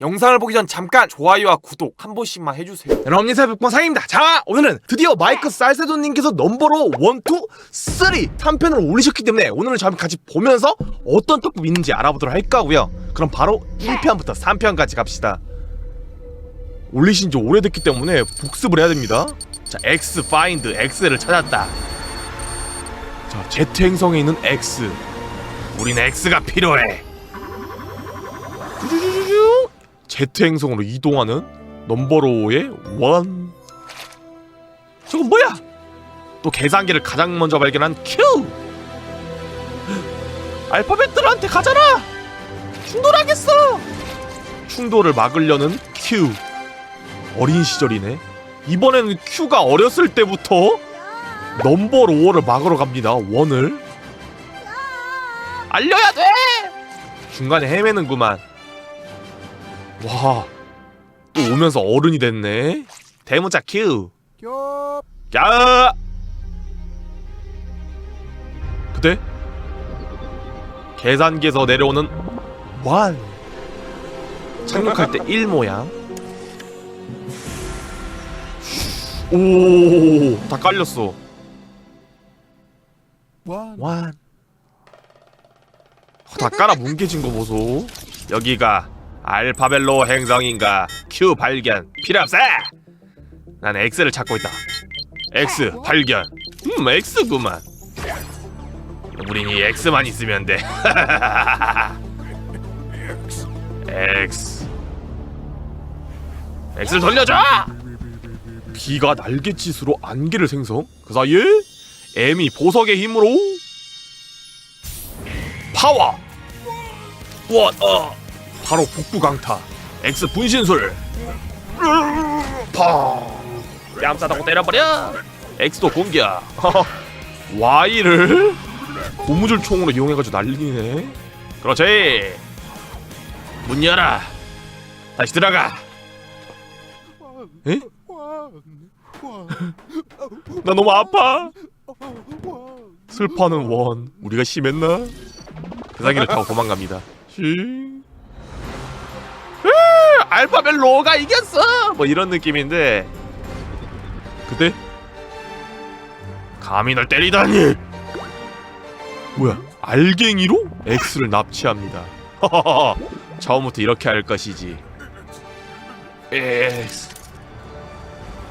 영상을 보기 전 잠깐 좋아요와 구독 한 번씩만 해주세요. 여러분 안녕하세요 백범상입니다. 자 오늘은 드디어 마이크 쌀세돈님께서 넘버로 1, 2, 3 3편을 올리셨기 때문에 오늘은 저희 같이 보면서 어떤 떡국 있는지 알아보도록 할 거고요. 그럼 바로 1편부터 3편까지 갑시다. 올리신 지 오래됐기 때문에 복습을 해야 됩니다. 자 X find X를 찾았다. 자 Z 행성에 있는 X. 우린 X가 필요해 Z 행성으로 이동하는 넘버로의 원. 저건 뭐야? 또 계산기를 가장 먼저 발견한 Q. 알파벳들한테 가잖아. 충돌하겠어. 충돌을 막으려는 Q. 어린 시절이네. 이번에는 Q가 어렸을 때부터 넘버 로어를 막으러 갑니다. 원을 알려야 돼. 중간에 헤매는구만. 와, 또 오면서 어른이 됐네. 대문자 Q. 야! 그때 계산기에서 내려오는 완. 착륙할 때 1 모양. 오, 다 깔렸어. 완. 다 깔아 뭉개진 거 보소. 여기가 알파벨로 행성인가? Q 발견. 필요 없어! 난 X를 찾고 있다. X 발견. 음 X구만. 우린 이 X만 있으면 돼. X. X를 돌려줘! B가 날갯짓으로 안개를 생성? 그 사이에 M이 보석의 힘으로 파워! 원 어. 바로 복부 강타. X 분신술. 파. 뺨싸다고 때려버려. X도 공격 Y를? 고무줄 총으로 이용해가지고 날리네 그렇지. 문 열어. 다시 들어가. 에? 나 너무 아파. 슬퍼하는 원 우리가 심했나? 그 사기를 타고 도망갑니다. 싱 알파벳 로가 이겼어! 뭐 이런 느낌인데. 그때 감히 널 때리다니! 뭐야 알갱이로? X를 납치합니다. 처음부터 이렇게 할 것이지. X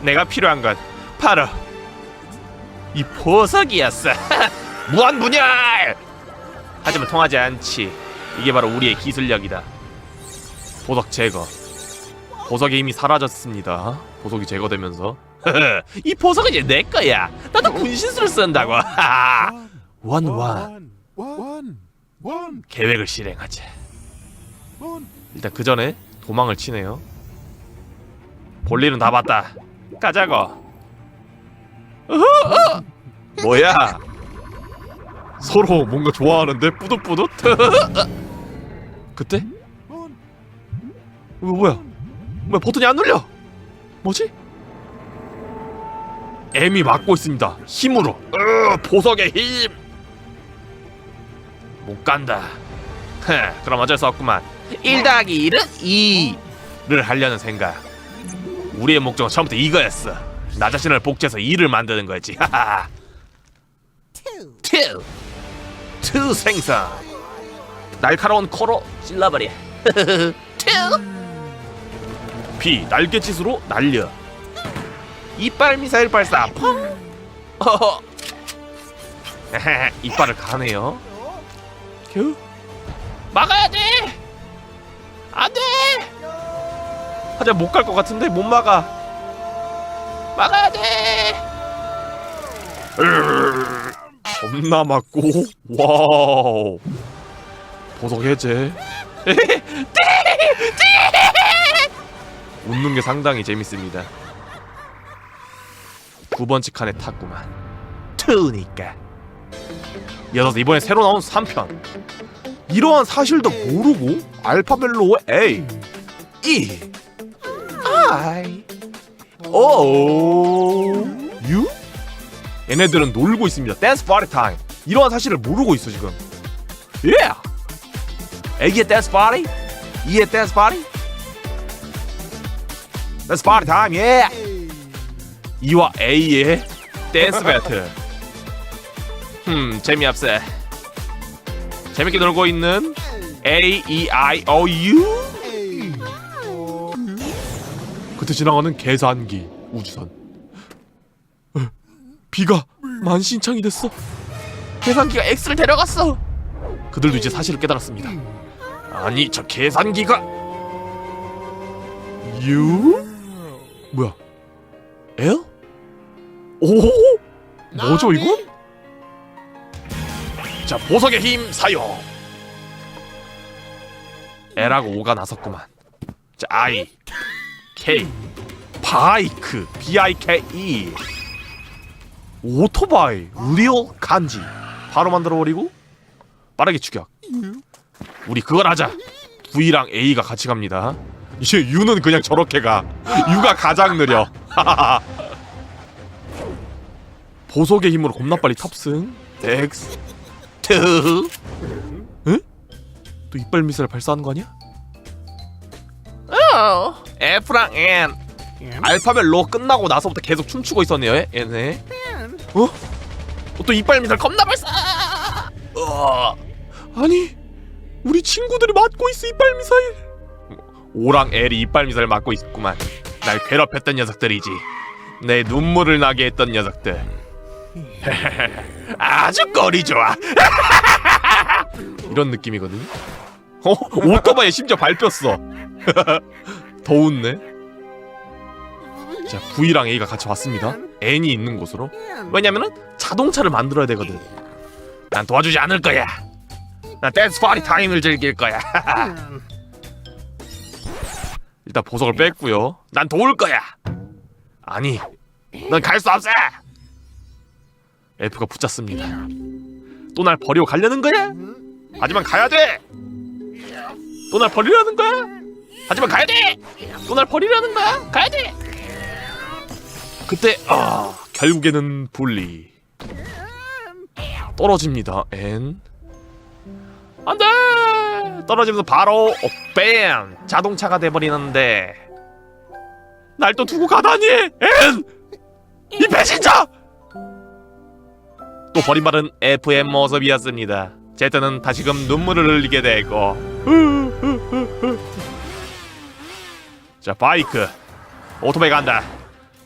내가 필요한 건 바로 이 보석이었어. 무한 분열! 하지만 통하지 않지. 이게 바로 우리의 기술력이다. 보석 제거 보석의 힘이 사라졌습니다. 보석이 제거되면서 이 보석은 이제 내 거야. 나도 분신술을 쓴다고. 원원 계획을 실행하자. 일단 그 전에 도망을 치네요. 볼일은 다 봤다. 가자고. 어허, 어. 뭐야? 서로 뭔가 좋아하는데 뿌듯뿌듯. 그때? 어, 뭐야? 뭐야 버튼이 안 눌려? 뭐지? M이 막고 있습니다. 힘으로. 으, 보석의 힘. 못 간다. 헤, 그럼 어쩔 수 없구만. 1 더하기 1은 2를 하려는 생각. 우리의 목적은 처음부터 이거였어. 나 자신을 복제해서 2를 만드는 거였지. 하하. 2. 2 생성. 날카로운 코로 찔러버려. 2. B 날갯짓으로 날려. 이빨 미사일 발사. 펑. 어허. 이빨을 가네요. 큐. 막아야 돼. 안 돼. 하지만 못갈 것 같은데 못 막아. 막아야 돼. 으르르르. 겁나 맞고 와우 보석 해제 웃는 게 상당히 재밌습니다. 두 번째 칸에 탔구만. 트니까. 이어서 이번에 새로 나온 3편. 이러한 사실도 모르고 알파벨로 A E I O U? 얘네들은 놀고 있습니다. 댄스 파티 타임 이러한 사실을 모르고 있어 지금. 예 A의 댄스 파티 E의 댄스 파티 Let's party time, yeah! E와 A의 댄스 배틀. 음, 재미없어. 재밌게 놀고 있는 A, E, I, O, U. 그때 지나가는 계산기 우주선. 어, B가 만신창이 됐어. 계산기가 X를 데려갔어. 그들도 이제 사실을 깨달았습니다. 아니 저 계산기가 U 뭐야? L? 오 뭐죠 이건? 자 보석의 힘 사용. L하고 O가 나섰구만. 자 I K 바이크 B I K E 오토바이 리얼 간지 바로 만들어 버리고 빠르게 추격. 우리 그걸 하자. V랑 A가 같이 갑니다. 이제 U는 그냥 저렇게 가. U가 가장 느려. 보석의 힘으로 겁나 빨리 탑승. X, 2. 응? 또 이빨 미사를 발사하는 거 아니야? 어, F랑 N. 알파벳 로 끝나고 나서부터 계속 춤추고 있었네요. 얘네. 어? 어, 또 이빨 미사를 겁나 발사. 어. 아니 우리 친구들이 맞고 있어 이빨 미사일 오랑 L이 이빨 미사일 맞고 있구만. 날 괴롭혔던 녀석들이지. 내 눈물을 나게 했던 녀석들. 아주 꼴이 좋아. 이런 느낌이거든 어? 오토바이에 심지어 밟혔어. 더 웃네. 자 V랑 A가 같이 왔습니다. N이 있는 곳으로. 왜냐면은 자동차를 만들어야 되거든. 난 도와주지 않을 거야. 난 댄스 파티 타임을 즐길 거야. 일단 보석을 뺐고요. 난 도울 거야. 아니, 넌 갈 수 없어. F가 붙잡습니다. 또 날 버리고 가려는 거야? 하지만 가야 돼. 또 날 버리려는 거야? 하지만 가야 돼. 또 날 버리려는 거야? 가야 돼. 그때 아 결국에는 분리 떨어집니다. N 안돼 떨어지면서 바로 어, 뱀! 자동차가 돼버리는데. 날 또 두고 가다니! 엔! 이 배신자! 또 버림받은 FM 모습이었습니다. 제트는 다시금 눈물을 흘리게 되고. 자 바이크. 오토바이 간다.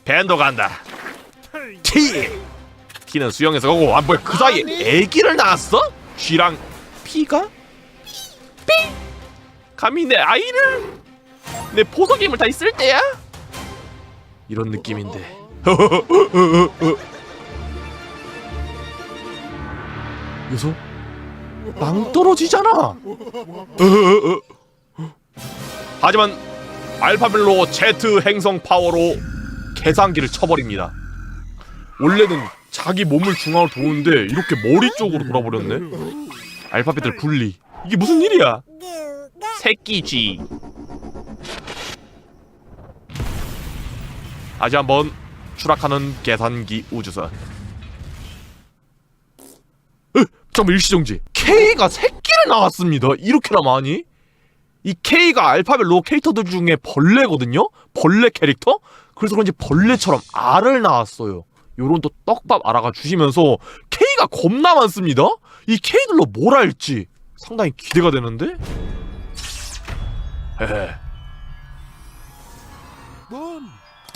밴도 간다. T T는 수영에서 가고 아 뭐야 그 사이에 애기를 낳았어? G랑 P가? 삥! 감히 내 아이를? 내 힘을 다 있을 때야? 이런 느낌인데. 여기서 낭떨어지잖아. 하지만 알파벨로 Z 행성 파워로 계산기를 쳐버립니다. 원래는 자기 몸을 중앙으로 도는데 이렇게 머리 쪽으로 돌아버렸네. 알파벳들 분리 이게 무슨 일이야? 새끼쥐 다시 한번 추락하는 계산기 우주선. 으, 잠깐만 일시정지. K가 새끼를 낳았습니다. 이렇게나 많이? 이 K가 알파벳 로 캐릭터들 중에 벌레거든요? 벌레 캐릭터? 그래서 그런지 벌레처럼 알을 낳았어요. 요런 또 떡밥 알아가 주시면서 K가 겁나 많습니다? 이 K들로 뭘 할지 상당히 기대가 되는데? 헤헤.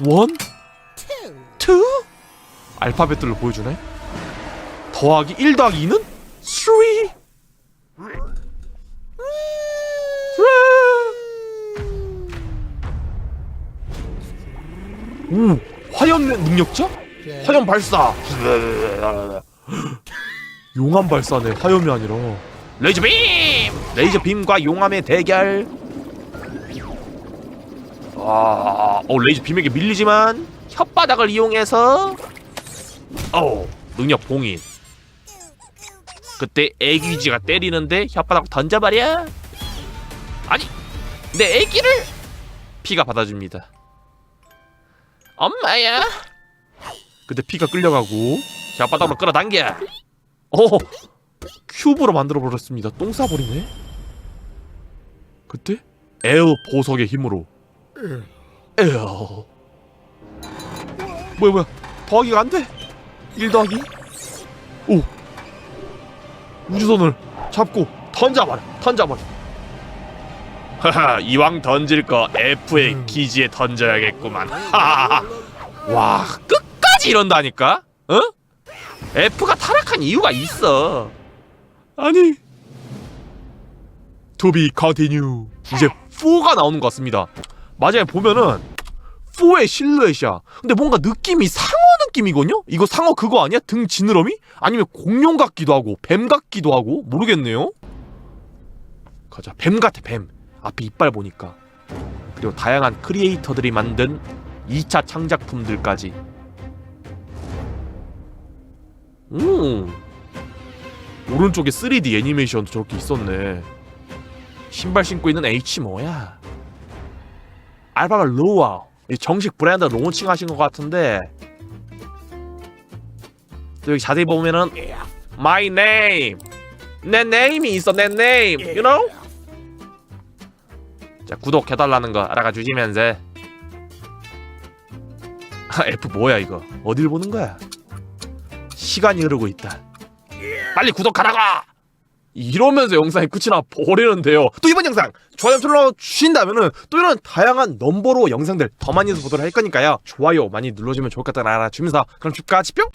원? 투? 알파벳들로 보여주네? 더하기 1 더하기 2는 3 오 화염 능력자? 화염 발사 용암 발사네 화염이 아니라 레이저 빔! 레이저 빔과 용암의 대결. 아, 어 레이저 빔에게 밀리지만 혓바닥을 이용해서 어 능력 봉인. 그때 애기쥐가 때리는데 혓바닥 던져버려. 아니 내 애기를 피가 받아줍니다. 엄마야. 그때 피가 끌려가고 혓바닥으로 끌어당겨. 어 큐브로 만들어 버렸습니다. 똥 싸버리네? 그때? 에어 보석의 힘으로. 에어. 뭐야 뭐야? 더하기가 안 돼? 1 더하기? 5 우주선을 잡고 던져버려 던져버려. 하하 이왕 던질 거 F의 기지에 던져야겠구만. 하하하. 와 끝까지 이런다니까? 어? F가 타락한 이유가 있어 아니. Be continue. 이제 4가 나오는 것 같습니다. 마지막에 보면은 4의 실루엣이야. 근데 뭔가 느낌이 상어 느낌이거든요? 이거 상어 그거 아니야? 등 지느러미? 아니면 공룡 같기도 하고 뱀 같기도 하고? 모르겠네요. 가자. 뱀 같아 뱀. 앞에 이빨 보니까. 그리고 다양한 크리에이터들이 만든 2차 창작품들까지. 음 오른쪽에 3D 애니메이션도 저렇게 있었네. 신발 신고 있는 H 뭐야? 알바바 로아. 이 정식 브랜드 론칭하신 것 같은데. 또 여기 자세히 보면은 My name. 내 네임이 있어 내 네임 You know? 자 구독해달라는 거 알아가 주시면서. 아, F 뭐야 이거? 어딜 보는 거야? 시간이 흐르고 있다 빨리 구독하라고 이러면서 영상이 끝이 나 버리는데요. 또 이번 영상! 좋아요 눌러 주신다면은 또 이런 다양한 넘버로 영상들 더 많이 해서 보도록 할 거니까요. 좋아요 많이 눌러주면 좋을 것 같다는 알아주면서 그럼 집까지 뿅